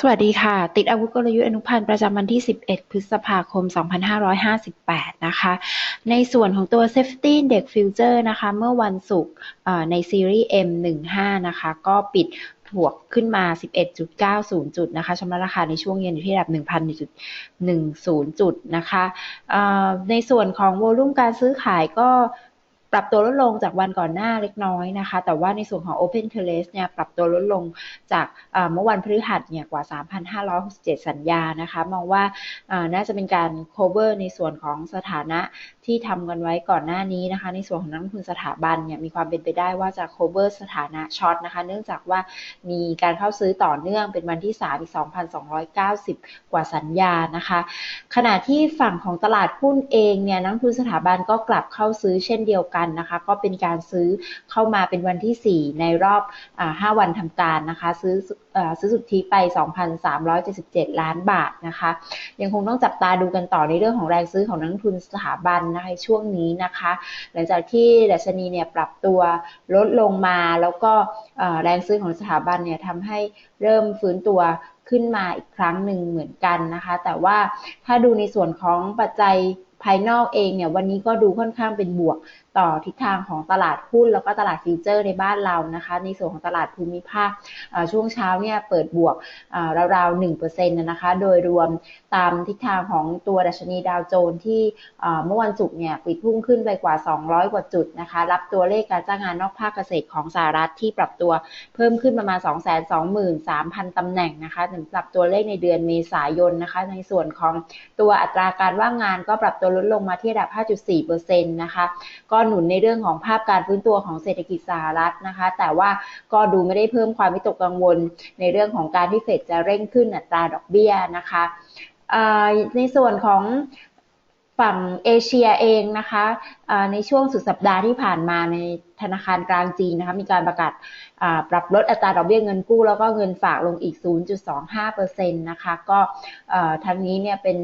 สวัสดีค่ะ ติดอาวุธกลยุทธ์อนุพันธ์ประจำวันที่ 11 พฤษภาคม 2558 นะคะ ในส่วนของตัว Safety Index Future นะคะ เมื่อวันศุกร์ในซีรีส์ M15 นะคะ ก็ปิดบวกขึ้นมา 11.90 จุดนะคะชำระราคาในช่วงเย็นอยู่ที่ระดับ1,110 จุดนะคะในส่วนของโวลุ่มการซื้อขายก็ ปรับตัวลดลงจากวันก่อนหน้าเล็กน้อยนะคะ แต่ว่าในส่วนของ Open t e r e s t เนี่ยปรับตัวลดลงจากเมื่อวันพฤหัสเนี่ยกว่า 3,567 สัญญานะคะ มองว่าน่าจะเป็นการ cover ในส่วนของสถานะ ที่ทำกันไว้ก่อนหน้านี้นะคะ ในส่วนของนักลงทุนสถาบันเนี่ยมีความเป็นไปได้ว่าจะ cover สถานะช็อตนะคะ เนื่องจากว่ามีการเข้าซื้อต่อเนื่องเป็นวันที่3อีก 2,290 กว่าสัญญานะคะ ขณะที่ฝั่งของตลาดหุ้นเองเนี่ยนักลงทุนสถาบันก็กลับเข้าซื้อเช่นเดียวกันนะคะ ก็เป็นการซื้อเข้ามาเป็นวันที่ 4 ในรอบ 5 วันทำการนะคะ ซื้อ ซื้อสุทธิไป 2,377 ล้านบาทนะคะ ยังคงต้องจับตาดูกันต่อในเรื่องของแรงซื้อของนักทุนสถาบันนะคะช่วงนี้นะคะ หลังจากที่ดัชนีเนี่ยปรับตัวลดลงมาแล้วก็แรงซื้อของสถาบันเนี่ยทำให้เริ่มฟื้นตัวขึ้นมาอีกครั้งหนึ่งเหมือนกันนะคะ แต่ว่าถ้าดูในส่วนของปัจจัยภายนอกเองเนี่ยวันนี้ก็ดูค่อนข้างเป็นบวก ต่อทิศทางของตลาดหุ้นแล้วก็ตลาดฟิวเจอร์ในบ้านเรานะคะ ในส่วนของตลาดภูมิภาคช่วงเช้าเนี่ยเปิดบวกราวๆ1%นะคะ โดยรวมตามทิศทางของตัวดัชนีดาวโจนส์ที่เมื่อวันศุกร์เนี่ยปิดพุ่งขึ้นไปกว่า 200 กว่าจุดนะคะ รับตัวเลขการจ้างงานนอกภาคเกษตรของสหรัฐที่ปรับตัวเพิ่มขึ้นประมาณ 223,000ตำแหน่งนะคะสำหรับตัวเลขในเดือนเมษายนนะคะ ในส่วนของตัวอัตราการว่างงานก็ปรับตัวลดลงมาที่ระดับ 5.4%นะคะ ก็หนุนในเรื่องของภาพการฟื้นตัวของเศรษฐกิจสหรัฐนะคะ แต่ว่าก็ดูไม่ได้เพิ่มความวิตกกังวลในเรื่องของการที่เฟดจะเร่งขึ้นอัตราดอกเบี้ยนะคะในส่วนของฝั่งเอเชียเองนะคะในช่วงสุดสัปดาห์ที่ผ่านมาในธนาคารกลางจีนนะคะมีการประกาศปรับลดอัตราดอกเบี้ยเงินกู้ แล้วก็เงินฝากลงอีก 0.25%นะคะก็ทั้งนี้เนี่ยเป็น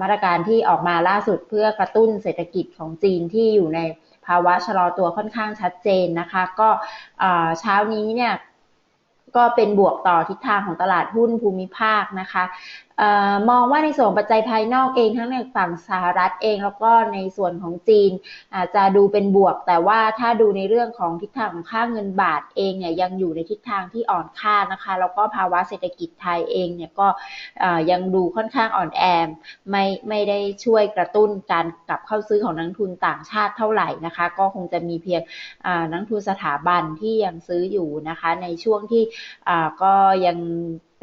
มาตรการที่ออกมาล่าสุดเพื่อกระตุ้นเศรษฐกิจของจีนที่อยู่ในภาวะชะลอตัวค่อนข้างชัดเจนนะคะ ก็เช้านี้เนี่ยก็เป็นบวกต่อทิศทางของตลาดหุ้นภูมิภาคนะคะมองว่าในส่วนปัจจัยภายนอกเองทั้งในฝั่งสหรัฐเองแล้วก็ในส่วนของจีนอาจจะดูเป็นบวก แต่ว่าถ้าดูในเรื่องของทิศทางของค่าเงินบาทเองเนี่ยยังอยู่ในทิศทางที่อ่อนค่านะคะ แล้วก็ภาวะเศรษฐกิจไทยเองเนี่ยก็ยังดูค่อนข้างอ่อนแอไม่ไม่ได้ช่วยกระตุ้นการกลับเข้าซื้อของนักทุนต่างชาติเท่าไหร่นะคะ ก็คงจะมีเพียงนักทุนสถาบันที่ยังซื้ออยู่นะคะ ในช่วงที่ก็ยัง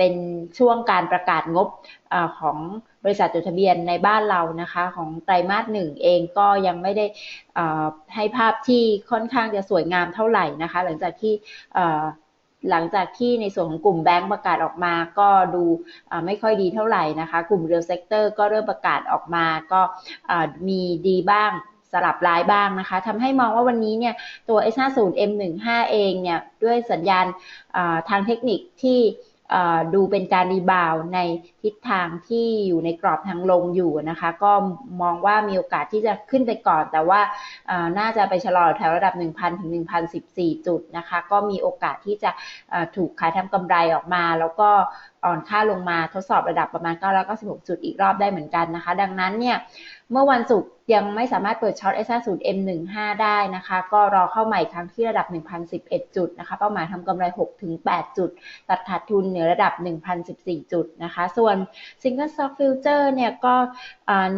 เป็นช่วงการประกาศงบอของบริษัทจดทะเบียนในบ้านเรานะคะ ของไตรมาสหนึ่งเองก็ยังไม่ได้ให้ภาพที่ค่อนข้างจะสวยงามเท่าไหร่นะคะ หลังจากที่หลังจากที่ในส่วนของกลุ่มแบงก์ประกาศออกมาก็ดูไม่ค่อยดีเท่าไหร่นะคะ กลุ่มเรียลเซกเตอร์ก็เริ่มประกาศออกมาก็มีดีบ้างสลับร้ายบ้างนะคะทำให้มองว่าวันนี้เนี่ยตัว S50 M15 เองเนี่ยด้วยสัญญาณทางเทคนิคที่ ดูเป็นการรีบาวใน ทิศทางที่อยู่ในกรอบทางลงอยู่นะคะ ก็มองว่ามีโอกาสที่จะขึ้นไปก่อน แต่ว่าน่าจะไปชะลอแถวระดับ 1,000 ถึง 1,014 จุดนะคะ ก็มีโอกาสที่จะถูกขายทำกำไรออกมา แล้วก็อ่อนค่าลงมาทดสอบระดับประมาณ 996 จุดอีกรอบได้เหมือนกันนะคะ ดังนั้นเนี่ยเมื่อวันศุกร์ยังไม่สามารถเปิดช็อต S50 M15 ได้นะคะ ก็รอเข้าใหม่ครั้งที่ระดับ 1,011 จุดนะคะ เป้าหมายทำกำไร 6-8 จุด ตัดขาดทุนเหนือระดับ 1,014 จุดนะคะ ส่วน Single Stock Future เนี่ยก็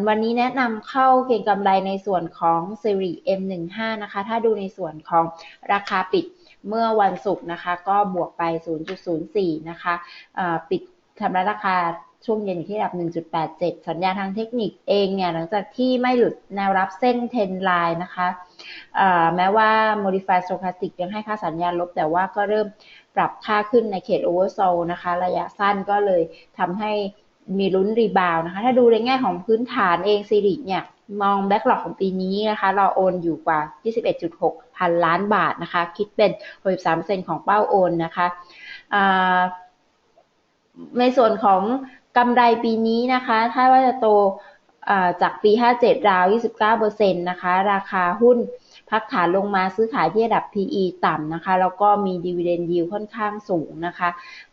วันนี้แนะนำเข้าเก็งกำไรในส่วนของ Series M15 นะคะ ถ้าดูในส่วนของราคาปิดเมื่อวันศุกร์นะคะ ก็บวกไป 0.04 นะคะปิดทำระราคา ช่วงเย็นอยู่ที่ระดับ 1.87 สัญญาณทางเทคนิคเองเนี่ยหลังจากที่ไม่หลุดแนวรับเส้นเทนไลน์นะคะแม้ว่า Modify Stochastic ยังให้ค่าสัญญาณลบ แต่ว่าก็เริ่มปรับค่าขึ้นในเขต Oversold นะคะ ระยะสั้นก็เลยทำให้มีลุ้นรีบาวนะคะ ถ้าดูในแง่ของพื้นฐานเองซีรีเนี่ยมองแบ็กหลอกของปีนี้นะคะ เราโอนอยู่กว่า 21.6 พันล้านบาทนะคะ คิดเป็น 63%ของเป้าโอนนะคะในส่วนของ กำไรปีนี้นะคะถ้าว่าจะโตจากปี 57 ราว 29%นะคะ ราคาหุ้นพักขานลงมาซื้อขายที่ระดับ PE ต่ำนะคะ แล้วก็มี dividend yield ค่อนข้างสูงนะคะ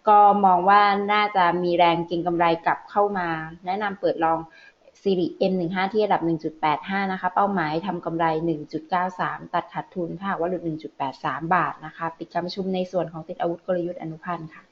ก็มองว่าน่าจะมีแรงเก็งกำไรกลับเข้ามา แนะนำเปิดลองซีรีส์ M15 ที่ระดับ 1.85 นะคะ เป้าหมายทำกำไร 1.93 ตัดขาดทุนถ้าว่าหลุด 1.83 บาทนะคะ ปิดการประชุมในส่วนของติดอาวุธกลยุทธ์อนุพันธ์ค่ะ